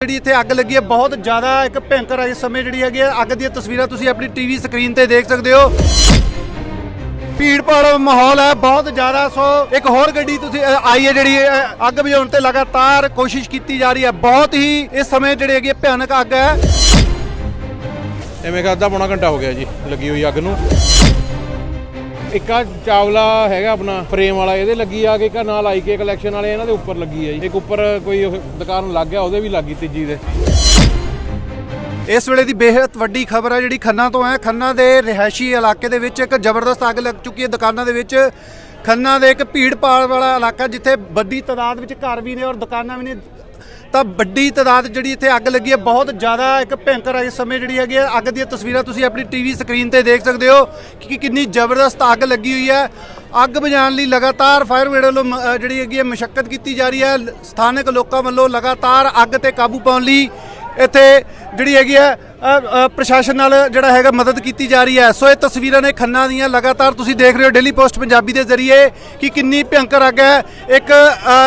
ਜਿਹੜੀ ਇੱਥੇ ਅੱਗ ਲੱਗੀ ਹੈ ਬਹੁਤ ਜ਼ਿਆਦਾ ਇੱਕ ਭਿਆਨਕ ਇਸ ਸਮੇਂ ਜਿਹੜੀ ਹੈਗੀ ਹੈ ਅੱਗ ਦੀਆਂ ਤਸਵੀਰਾਂ ਤੁਸੀਂ ਆਪਣੀ ਟੀਵੀ ਸਕਰੀਨ ਤੇ ਦੇਖ ਸਕਦੇ ਹੋ। ਭੀੜ ਭਾੜ ਮਾਹੌਲ ਹੈ ਬਹੁਤ ਜ਼ਿਆਦਾ। ਸੋ ਇੱਕ ਹੋਰ ਗੱਡੀ ਤੁਸੀਂ ਅ, ਆਈ ਹੈ ਜਿਹੜੀ ਅ, ਅੱਗ ਬੁਝਾਉਣ ਤੇ ਲਗਾਤਾਰ ਕੋਸ਼ਿਸ਼ ਕੀਤੀ ਜਾ ਰਹੀ ਹੈ। ਬਹੁਤ ਹੀ ਇਸ ਸਮੇਂ ਜਿਹੜੀ ਹੈਗੀ ਹੈ ਭਿਆਨਕ ਅੱਗ ਹੈ। ਐਵੇਂ ਕਿ ਅੱਧਾ ਪੌਣਾ ਘੰਟਾ ਹੋ ਗਿਆ ਜੀ ਲੱਗੀ ਹੋਈ ਅੱਗ ਨੂੰ। ਇੱਕ ਆ ਚਾਵਲਾ ਹੈਗਾ ਆਪਣਾ ਫਰੇਮ ਵਾਲਾ, ਇਹਦੇ ਲੱਗੀ ਆ ਇੱਕ ਆਹ ਨਾਲ ਆਈਕੇ ਕਲੈਕਸ਼ਨ ਵਾਲੇ, ਇਹਨਾਂ ਦੇ ਉੱਪਰ ਲੱਗੀ ਆ ਜੀ। ਇੱਕ ਉੱਪਰ ਕੋਈ ਉਹ ਦੁਕਾਨ ਲੱਗ ਗਿਆ, ਉਹਦੇ ਵੀ ਲੱਗੀ ਤੀਜੀ ਦੇ। ਇਸ ਵੇਲੇ ਦੀ ਬੇਹੱਦ ਵੱਡੀ ਖਬਰ ਹੈ ਜਿਹੜੀ ਖੰਨਾ ਤੋਂ ਹੈ। ਖੰਨਾ ਦੇ ਰਿਹਾਇਸ਼ੀ ਇਲਾਕੇ ਦੇ ਵਿੱਚ ਇੱਕ ਜ਼ਬਰਦਸਤ ਅੱਗ ਲੱਗ ਚੁੱਕੀ ਹੈ। ਦੁਕਾਨਾਂ ਦੇ ਵਿੱਚ ਖੰਨਾ ਦੇ ਇੱਕ ਭੀੜ ਭਾੜ ਵਾਲਾ ਇਲਾਕਾ, ਜਿੱਥੇ ਵੱਡੀ ਤਾਦਾਦ ਵਿੱਚ ਘਰ ਵੀ ਨੇ ਔਰ ਦੁਕਾਨਾਂ ਵੀ ਨੇ। ਤਾਂ ਵੱਡੀ ਤਾਦਾਦ ਜਿਹੜੀ ਇੱਥੇ ਅੱਗ ਲੱਗੀ ਹੈ, ਬਹੁਤ ਜ਼ਿਆਦਾ ਇੱਕ ਭਿਆਨਕ ਇਸ ਸਮੇਂ ਜਿਹੜੀ ਹੈਗੀ ਹੈ, ਅੱਗ ਦੀਆਂ ਤਸਵੀਰਾਂ ਤੁਸੀਂ ਆਪਣੀ ਟੀਵੀ ਸਕਰੀਨ ਤੇ ਦੇਖ ਸਕਦੇ ਹੋ ਕਿ ਕਿੰਨੀ ਜ਼ਬਰਦਸਤ ਅੱਗ ਲੱਗੀ ਹੋਈ ਹੈ। ਅੱਗ ਬੁਝਾਉਣ ਲਈ ਲਗਾਤਾਰ ਫਾਇਰ ਬ੍ਰਿਗੇਡ ਵੱਲੋਂ ਮ- ਜਿਹੜੀ ਹੈਗੀ ਹੈ, ਮਸ਼ੱਕਤ ਕੀਤੀ ਜਾ ਰਹੀ ਹੈ। ਸਥਾਨਕ ਲੋਕਾਂ ਵੱਲੋਂ ਲਗਾਤਾਰ ਅੱਗ ਤੇ ਕਾਬੂ ਪਾਉਣ ਲਈ ਇੱਥੇ ਜਿਹੜੀ ਹੈਗੀ ਹੈ ਪ੍ਰਸ਼ਾਸਨ ਨਾਲ ਜਿਹੜਾ ਹੈਗਾ ਮਦਦ ਕੀਤੀ ਜਾ ਰਹੀ ਹੈ। ਸੋ ਇਹ ਤਸਵੀਰਾਂ ਨੇ ਖੰਨਾ ਦੀਆਂ। ਲਗਾਤਾਰ ਤੁਸੀਂ ਦੇਖ ਰਹੇ ਹੋ ਡੇਲੀ ਪੋਸਟ ਪੰਜਾਬੀ ਦੇ ਜ਼ਰੀਏ ਕਿ ਕਿੰਨੀ ਭਿਅੰਕਰ ਅੱਗ ਹੈ। ਇੱਕ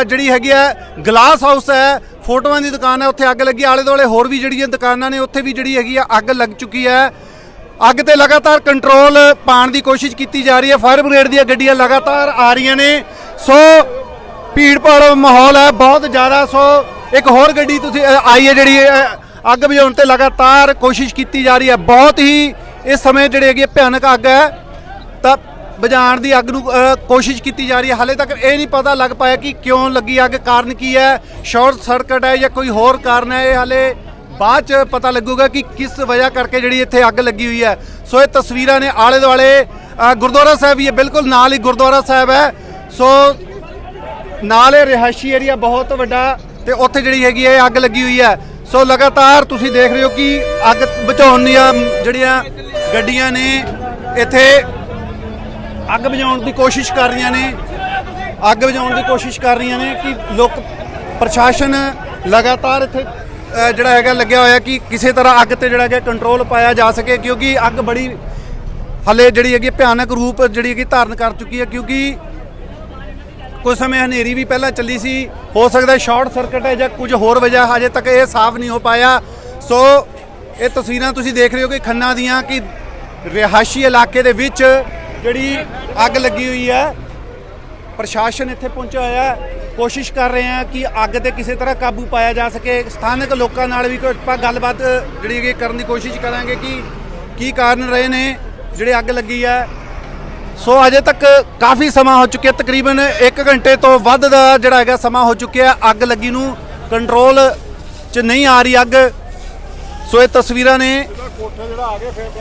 ਜਿਹੜੀ ਹੈਗੀ ਹੈ ਗਲਾਸ ਹਾਊਸ ਹੈ। ਫੋਟੋਆਂ ਦੀ ਦੁਕਾਨ ਹੈ। ਉੱਥੇ ਅੱਗ ਲੱਗੀ। ਆਲੇ ਦੁਆਲੇ ਹੋਰ ਵੀ ਜਿਹੜੀਆਂ ਦੁਕਾਨਾਂ ਨੇ, ਉੱਥੇ ਵੀ ਜਿਹੜੀ ਹੈਗੀ ਆ ਅੱਗ ਲੱਗ ਚੁੱਕੀ ਹੈ। ਅੱਗ ਤੇ ਲਗਾਤਾਰ ਕੰਟਰੋਲ ਪਾਉਣ ਦੀ ਕੋਸ਼ਿਸ਼ ਕੀਤੀ ਜਾ ਰਹੀ ਹੈ। ਫਾਇਰ ਬ੍ਰਿਗੇਡ ਦੀਆਂ ਗੱਡੀਆਂ ਲਗਾਤਾਰ ਆ ਰਹੀਆਂ ਨੇ। ਸੋ ਭੀੜ ਭਾੜ ਮਾਹੌਲ ਹੈ। ਬਹੁਤ ਜ਼ਿਆਦਾ। ਸੋ ਇੱਕ ਹੋਰ ਗੱਡੀ ਤੁਸੀਂ ਆਈ ਹੈ ਜਿਹੜੀ ਅੱਗ ਬੁਝਾਉਣ ਤੇ ਲਗਾਤਾਰ ਕੋਸ਼ਿਸ਼ ਕੀਤੀ ਜਾ ਰਹੀ ਹੈ। ਬਹੁਤ ਹੀ ਇਸ ਸਮੇਂ ਜਿਹੜੀ ਹੈਗੀ ਹੈ ਭਿਆਨਕ ਅੱਗ ਹੈ। ਤਾਂ ਬੁਝਾਉਣ ਦੀ ਅੱਗ ਨੂੰ ਕੋਸ਼ਿਸ਼ ਕੀਤੀ ਜਾ ਰਹੀ ਹੈ। ਹਾਲੇ ਤੱਕ ਇਹ ਨਹੀਂ ਪਤਾ ਲੱਗ ਪਾਇਆ ਕਿ ਕਿਉਂ ਲੱਗੀ ਅੱਗ। ਕਾਰਨ ਕੀ ਹੈ? ਸ਼ਾਰਟ ਸਰਕਟ ਹੈ ਜਾਂ ਕੋਈ ਹੋਰ ਕਾਰਨ ਹੈ? ਇਹ ਹਾਲੇ ਬਾਅਦ ਚ ਪਤਾ ਲੱਗੂਗਾ ਕਿ ਕਿਸ ਵਜ੍ਹਾ ਕਰਕੇ ਜਿਹੜੀ ਇੱਥੇ ਅੱਗ ਲੱਗੀ ਹੋਈ ਹੈ। ਸੋ ਇਹ ਤਸਵੀਰਾਂ ਨੇ ਆਲੇ ਦੁਆਲੇ ਗੁਰਦੁਆਰਾ ਸਾਹਿਬ ਵੀ ਹੈ। ਬਿਲਕੁਲ ਨਾਲ ਹੀ ਗੁਰਦੁਆਰਾ ਸਾਹਿਬ ਹੈ। ਸੋ ਨਾਲ ਇਹ ਰਿਹਾਇਸ਼ੀ ਏਰੀਆ ਬਹੁਤ ਵੱਡਾ ਤੇ ਉੱਥੇ ਜਿਹੜੀ ਹੈਗੀ ਹੈ ਅੱਗ ਲੱਗੀ ਹੋਈ ਹੈ। ਸੋ ਲਗਾਤਾਰ ਤੁਸੀਂ ਦੇਖ ਰਹੇ ਹੋ ਕਿ ਅੱਗ ਬੁਝਾਉਣ ਦੀਆਂ ਜਿਹੜੀਆਂ ਗੱਡੀਆਂ ਨੇ, ਇੱਥੇ ਅੱਗ ਬੁਝਾਉਣ ਦੀ ਕੋਸ਼ਿਸ਼ ਕਰ ਰਹੀਆਂ ਨੇ। ਅੱਗ ਬੁਝਾਉਣ ਦੀ ਕੋਸ਼ਿਸ਼ ਕਰ ਰਹੀਆਂ ਨੇ ਕਿ ਲੋਕ ਪ੍ਰਸ਼ਾਸਨ ਲਗਾਤਾਰ ਇੱਥੇ ਜਿਹੜਾ ਹੈਗਾ ਲੱਗਿਆ ਹੋਇਆ ਕਿ ਕਿਸੇ ਤਰ੍ਹਾਂ ਅੱਗ ਤੇ ਜਿਹੜਾ ਹੈਗਾ ਕੰਟਰੋਲ ਪਾਇਆ ਜਾ ਸਕੇ, ਕਿਉਂਕਿ ਅੱਗ ਬੜੀ ਹਲੇ ਜਿਹੜੀ ਹੈਗੀ ਭਿਆਨਕ ਰੂਪ ਜਿਹੜੀ ਹੈਗੀ ਧਾਰਨ ਕਰ ਚੁੱਕੀ ਹੈ, ਕਿਉਂਕਿ ਕੁਝ ਸਮੇਂ ਹਨੇਰੀ ਵੀ ਪਹਿਲਾਂ ਚੱਲੀ ਸੀ। ਹੋ ਸਕਦਾ ਸ਼ਾਰਟ ਸਰਕਟ ਹੈ ਜਾਂ ਕੁਝ ਹੋਰ ਵਜ੍ਹਾ, ਹਜੇ ਤੱਕ ਇਹ ਸਾਫ਼ ਨਹੀਂ ਹੋ ਪਾਇਆ। ਸੋ ਇਹ ਤਸਵੀਰਾਂ ਤੁਸੀਂ ਦੇਖ ਰਹੇ ਹੋ ਕਿ ਖੰਨਾ ਦੀਆਂ ਕਿ ਰਿਹਾਇਸ਼ੀ ਇਲਾਕੇ ਦੇ ਵਿੱਚ ਜਿਹੜੀ ਅੱਗ ਲੱਗੀ ਹੋਈ ਹੈ, ਪ੍ਰਸ਼ਾਸਨ ਇੱਥੇ ਪਹੁੰਚਿਆ ਹੋਇਆ ਹੈ। ਕੋਸ਼ਿਸ਼ ਕਰ ਰਹੇ ਹਾਂ ਕਿ ਅੱਗ ਤੇ ਕਿਸੇ ਤਰ੍ਹਾਂ ਕਾਬੂ ਪਾਇਆ ਜਾ ਸਕੇ। ਸਥਾਨਕ ਲੋਕਾਂ ਨਾਲ ਵੀ ਆਪਾਂ ਗੱਲਬਾਤ ਜਿਹੜੀ ਹੈਗੀ ਕਰਨ ਦੀ ਕੋਸ਼ਿਸ਼ ਕਰਾਂਗੇ ਕਿ ਕੀ ਕਾਰਨ ਰਹੇ ਨੇ, ਜਿਹੜੇ ਅੱਗ ਲੱਗੀ ਹੈ। ਸੋ ਅਜੇ ਤੱਕ ਕਾਫੀ ਸਮਾਂ ਹੋ ਚੁੱਕਿਆ, ਤਕਰੀਬਨ 1 ਘੰਟੇ ਤੋਂ ਵੱਧ ਦਾ ਜਿਹੜਾ ਹੈਗਾ ਸਮਾਂ ਹੋ ਚੁੱਕਿਆ। ਅੱਗ ਲੱਗੀ ਨੂੰ ਕੰਟਰੋਲ 'ਚ ਨਹੀਂ ਆ ਰਹੀ ਅੱਗ। ਸੋ ਇਹ ਤਸਵੀਰਾਂ ਨੇ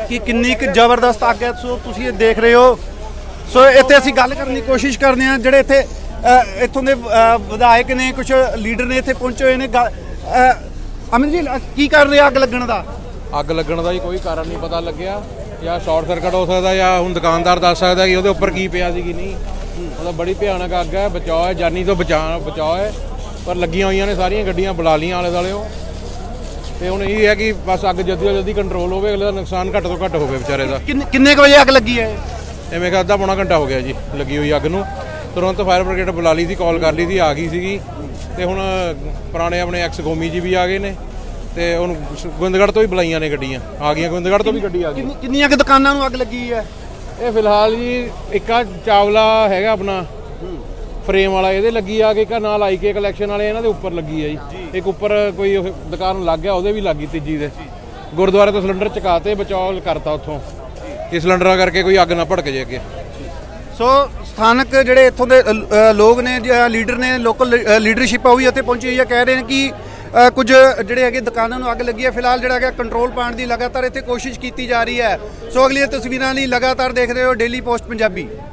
ਕਿ ਕਿੰਨੀ ਕੁ ਜ਼ਬਰਦਸਤ ਅੱਗ ਹੈ। ਸੋ ਤੁਸੀਂ ਇਹ ਦੇਖ ਰਹੇ ਹੋ। ਸੋ ਇੱਥੇ ਅਸੀਂ ਗੱਲ ਕਰਨ ਦੀ ਕੋਸ਼ਿਸ਼ ਕਰਦੇ ਹਾਂ। ਜਿਹੜੇ ਇੱਥੇ ਇੱਥੋਂ ਦੇ ਵਿਧਾਇਕ ਨੇ ਕੁਝ ਲੀਡਰ ਨੇ ਇੱਥੇ ਪਹੁੰਚੇ ਹੋਏ ਨੇ। ਅਮਨ ਜੀ ਕੀ ਕਰ ਰਿਹਾ ਅੱਗ ਲੱਗਣ ਦਾ? ਅੱਗ ਲੱਗਣ ਦਾ ਹੀ ਕੋਈ ਕਾਰਨ ਨਹੀਂ ਪਤਾ ਲੱਗਿਆ। ਜਾਂ ਸ਼ਾਰਟ ਸਰਕਟ ਹੋ ਸਕਦਾ ਜਾਂ ਹੁਣ ਦੁਕਾਨਦਾਰ ਦੱਸ ਸਕਦਾ ਕਿ ਉਹਦੇ ਉੱਪਰ ਕੀ ਪਿਆ ਸੀ ਕੀ ਨਹੀਂ। ਉਹਦਾ ਬੜੀ ਭਿਆਨਕ ਅੱਗ ਹੈ ਬਚਾਅ ਹੈ ਜਾਨੀ ਤੋਂ ਬਚਾਅ ਬਚਾਅ ਹੈ। ਪਰ ਲੱਗੀਆਂ ਹੋਈਆਂ ਨੇ ਸਾਰੀਆਂ ਗੱਡੀਆਂ ਬੁਲਾ ਲੀਆਂ ਆਲੇ ਦੁਆਲੇ ਤੇ ਹੁਣ ਇਹ ਹੈ ਕਿ ਬਸ ਅੱਗ ਜਲਦੀ ਤੋਂ ਜਲਦੀ ਕੰਟਰੋਲ ਹੋਵੇ ਅਗਲੇ ਦਾ ਨੁਕਸਾਨ ਘੱਟ ਤੋਂ ਘੱਟ ਹੋਵੇ ਵਿਚਾਰੇ ਦਾ। ਕਿੰਨੇ ਕਿੰਨੇ ਕੁ ਵਜੇ ਅੱਗ ਲੱਗੀ ਹੈ? ਐਵੇਂ ਕਿ ਅੱਧਾ ਪੌਣਾ ਘੰਟਾ ਹੋ ਗਿਆ ਜੀ ਲੱਗੀ ਹੋਈ ਅੱਗ ਨੂੰ। ਤੁਰੰਤ ਫਾਇਰ ਬ੍ਰਿਗੇਡ ਬੁਲਾ ਲਈ ਸੀ ਕਾਲ ਕਰ ਲਈ ਸੀ ਆ ਗਈ ਸੀਗੀ। ਤੇ ਹੁਣ ਪੁਰਾਣੇ ਆਪਣੇ ਐਕਸ ਗੋਮੀ ਜੀ ਵੀ ਆ ਗਏ ਨੇ। ਤੇ ਹੁਣ ਗੋਬਿੰਦਗੜ੍ਹ ਤੋਂ ਵੀ ਬੁਲਾਈਆਂ ਨੇ ਗੱਡੀਆਂ। ਆ ਗਈਆਂ ਗੋਬਿੰਦਗੜ੍ਹ ਤੋਂ ਵੀ ਗੱਡੀ ਆ ਗਈ। ਕਿੰਨੀ- ਕਿੰਨੀਆਂ ਕੁ ਦੁਕਾਨਾਂ ਨੂੰ ਅੱਗ ਲੱਗੀ ਹੈ? ਇਹ ਫਿਲਹਾਲ ਜੀ ਇੱਕ ਆ ਚਾਵਲਾ ਹੈਗਾ ਆਪਣਾ ਫਰੇਮ ਵਾਲਾ ਇਹਦੇ ਲੱਗੀ ਆ ਇੱਕ ਆਹ ਨਾਲ ਆਈਕੇ ਕਲੈਕਸ਼ਨ ਵਾਲੇ ਇਹਨਾਂ ਦੇ ਉੱਪਰ ਲੱਗੀ ਆ ਜੀ। ਇੱਕ ਉੱਪਰ ਕੋਈ ਉਹ ਦੁਕਾਨ ਲੱਗ ਗਿਆ ਉਹਦੇ ਵੀ ਲੱਗੀ ਤੀਜੀ ਦੇ। ਗੁਰਦੁਆਰੇ ਤੋਂ ਸਿਲੰਡਰ ਚਕਾਤੇ ਬਚਾਅ ਕਰਤਾ ਉੱਥੋਂ। ਕਿ ਸਿਲੰਡਰਾਂ ਕਰਕੇ ਕੋਈ ਅੱਗ ਨਾ ਭੜਕ ਜੇ ਅੱਗੇ। ਸੋ ਸਥਾਨਕ ਜਿਹੜੇ ਇੱਥੋਂ ਦੇ ਅ, ਅ, ਲੋਕ ਨੇ ਜਾਂ ਲੀਡਰ ਨੇ ਲੋਕਲ ਲੀਡਰਸ਼ਿਪ ਆ ਉਹ ਵੀ ਇੱਥੇ ਪਹੁੰਚੀ ਹੋਈ ਹੈ ਕਹਿ ਰਹੇ ਨੇ ਕਿ ਕੁਝ ਜਿਹੜੇ ਹੈਗੇ ਦੁਕਾਨਾਂ ਨੂੰ ਅੱਗ ਲੱਗੀ ਹੈ। ਫਿਲਹਾਲ ਜਿਹੜਾ ਹੈਗਾ ਕੰਟਰੋਲ ਪਾਉਣ ਦੀ ਲਗਾਤਾਰ ਇੱਥੇ ਕੋਸ਼ਿਸ਼ ਕੀਤੀ ਜਾ ਰਹੀ ਹੈ। ਸੋ ਅਗਲੀਆਂ ਤਸਵੀਰਾਂ ਲਈ ਲਗਾਤਾਰ ਦੇਖ ਰਹੇ ਹੋ ਡੇਲੀ ਪੋਸਟ ਪੰਜਾਬੀ।